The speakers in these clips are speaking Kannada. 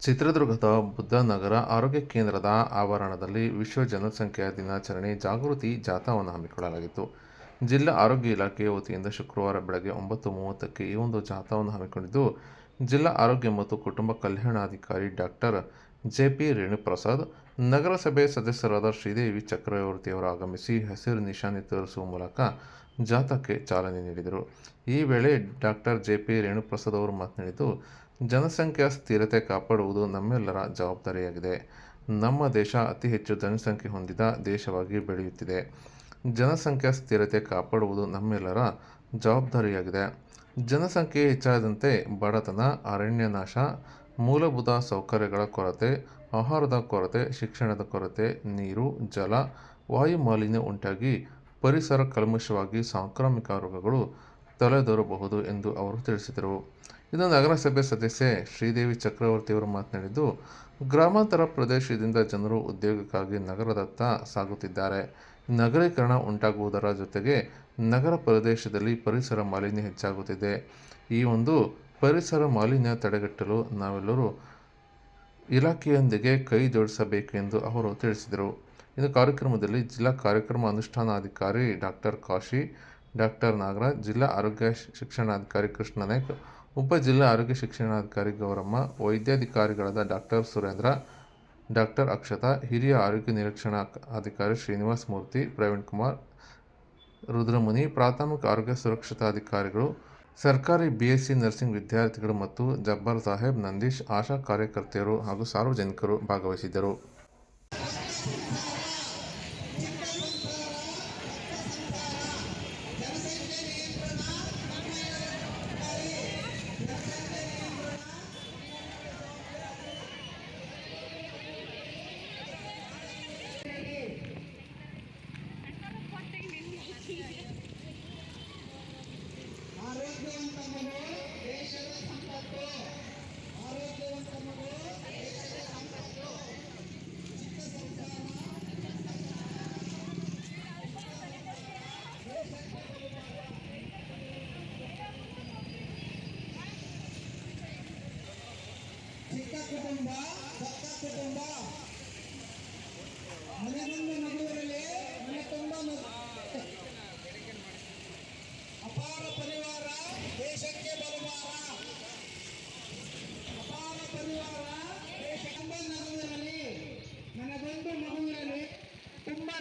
ಚಿತ್ರದುರ್ಗದ ಬುದ್ಧನಗರ ಆರೋಗ್ಯ ಕೇಂದ್ರದ ಆವರಣದಲ್ಲಿ ವಿಶ್ವ ಜನಸಂಖ್ಯಾ ದಿನಾಚರಣೆ ಜಾಗೃತಿ ಜಾಥಾವನ್ನು ಹಮ್ಮಿಕೊಳ್ಳಲಾಗಿತ್ತು. ಜಿಲ್ಲಾ ಆರೋಗ್ಯ ಇಲಾಖೆಯ ವತಿಯಿಂದ ಶುಕ್ರವಾರ ಬೆಳಗ್ಗೆ ಒಂಬತ್ತು ಮೂವತ್ತಕ್ಕೆ ಈ ಒಂದು ಜಾಥಾವನ್ನು ಹಮ್ಮಿಕೊಂಡಿದ್ದು, ಜಿಲ್ಲಾ ಆರೋಗ್ಯ ಮತ್ತು ಕುಟುಂಬ ಕಲ್ಯಾಣಾಧಿಕಾರಿ ಡಾಕ್ಟರ್ ಜೆ ಪಿ ರೇಣುಪ್ರಸಾದ್ ನಗರಸಭೆ ಸದಸ್ಯರಾದ ಶ್ರೀದೇವಿ ಚಕ್ರವರ್ತಿಯವರು ಆಗಮಿಸಿ ಹಸಿರು ನಿಶಾನೆ ತೋರಿಸುವ ಮೂಲಕ ಜಾಥಾಕ್ಕೆ ಚಾಲನೆ ನೀಡಿದರು. ಈ ವೇಳೆ ಡಾಕ್ಟರ್ ಜೆ ಪಿ ರೇಣುಪ್ರಸಾದ್ ಅವರು ಮಾತನಾಡಿದ್ದು, ಜನಸಂಖ್ಯಾ ಸ್ಥಿರತೆ ಕಾಪಾಡುವುದು ನಮ್ಮೆಲ್ಲರ ಜವಾಬ್ದಾರಿಯಾಗಿದೆ. ನಮ್ಮ ದೇಶ ಅತಿ ಹೆಚ್ಚು ಜನಸಂಖ್ಯೆ ಹೊಂದಿದ ದೇಶವಾಗಿ ಬೆಳೆಯುತ್ತಿದೆ. ಜನಸಂಖ್ಯಾ ಸ್ಥಿರತೆ ಕಾಪಾಡುವುದು ನಮ್ಮೆಲ್ಲರ ಜವಾಬ್ದಾರಿಯಾಗಿದೆ. ಜನಸಂಖ್ಯೆ ಹೆಚ್ಚಾದಂತೆ ಬಡತನ ಅರಣ್ಯನಾಶ ಮೂಲಭೂತ ಸೌಕರ್ಯಗಳ ಕೊರತೆ, ಆಹಾರದ ಕೊರತೆ, ಶಿಕ್ಷಣದ ಕೊರತೆ, ನೀರು, ಜಲ, ವಾಯು ಮಾಲಿನ್ಯ ಉಂಟಾಗಿ ಪರಿಸರ ಕಲ್ಮಶವಾಗಿ ಸಾಂಕ್ರಾಮಿಕ ರೋಗಗಳು ತಲೆದೋರಬಹುದು ಎಂದು ಅವರು ತಿಳಿಸಿದರು. ಇದು ನಗರಸಭೆ ಸದಸ್ಯೆ ಶ್ರೀದೇವಿ ಚಕ್ರವರ್ತಿಯವರು ಮಾತನಾಡಿದ್ದು, ಗ್ರಾಮಾಂತರ ಪ್ರದೇಶದಿಂದ ಜನರು ಉದ್ಯೋಗಕ್ಕಾಗಿ ನಗರದತ್ತ ಸಾಗುತ್ತಿದ್ದಾರೆ. ನಗರೀಕರಣ ಉಂಟಾಗುವುದರ ಜೊತೆಗೆ ನಗರ ಪ್ರದೇಶದಲ್ಲಿ ಪರಿಸರ ಮಾಲಿನ್ಯ ಹೆಚ್ಚಾಗುತ್ತಿದೆ. ಈ ಒಂದು ಪರಿಸರ ಮಾಲಿನ್ಯ ತಡೆಗಟ್ಟಲು ನಾವೆಲ್ಲರೂ ಇಲಾಖೆಯೊಂದಿಗೆ ಕೈ ಜೋಡಿಸಬೇಕು ಎಂದು ಅವರು ತಿಳಿಸಿದರು. ಇನ್ನು ಕಾರ್ಯಕ್ರಮದಲ್ಲಿ ಜಿಲ್ಲಾ ಕಾರ್ಯಕ್ರಮ ಅನುಷ್ಠಾನಾಧಿಕಾರಿ ಡಾಕ್ಟರ್ ಕಾಶಿ, ಡಾಕ್ಟರ್ ನಾಗರಾಜ್, ಜಿಲ್ಲಾ ಆರೋಗ್ಯ ಶಿಕ್ಷಣಾಧಿಕಾರಿ ಕೃಷ್ಣ ನಾಯ್ಕ್, ಉಪ ಜಿಲ್ಲಾ ಆರೋಗ್ಯ ಶಿಕ್ಷಣಾಧಿಕಾರಿ ಗೌರಮ್ಮ, ವೈದ್ಯಾಧಿಕಾರಿಗಳಾದ ಡಾಕ್ಟರ್ ಸುರೇಂದ್ರ, ಡಾಕ್ಟರ್ ಅಕ್ಷತಾ, ಹಿರಿಯ ಆರೋಗ್ಯ ನಿರೀಕ್ಷಣಾ ಅಧಿಕಾರಿ ಶ್ರೀನಿವಾಸ್ ಮೂರ್ತಿ, ಪ್ರವೀಣ್ ಕುಮಾರ್, ರುದ್ರಮುನಿ, ಪ್ರಾಥಮಿಕ ಆರೋಗ್ಯ ಸುರಕ್ಷತಾಧಿಕಾರಿಗಳು ಸರ್ಕಾರಿ ಬಿಎಸ್ಸಿ ನರ್ಸಿಂಗ್ ವಿದ್ಯಾರ್ಥಿಗಳು ಮತ್ತು ಜಬ್ಬಾರ್ ಸಾಹೇಬ್ ನಂದೀಶ್ ಆಶಾ ಕಾರ್ಯಕರ್ತೆಯರು ಹಾಗೂ ಸಾರ್ವಜನಿಕರು ಭಾಗವಹಿಸಿದ್ದರು.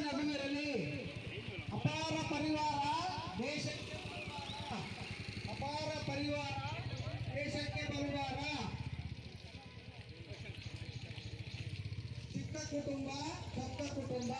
ನಗುವಿರಲಿ ಅಪಾರ ಪರಿವಾರ ದೇಶಕ್ಕೆ ಅಪಾರ ಪರಿವಾರ ದೇಶಕ್ಕೆ ಬರುವಾರ. ಚಿಕ್ಕ ಕುಟುಂಬ ದೊಡ್ಡ ಕುಟುಂಬ.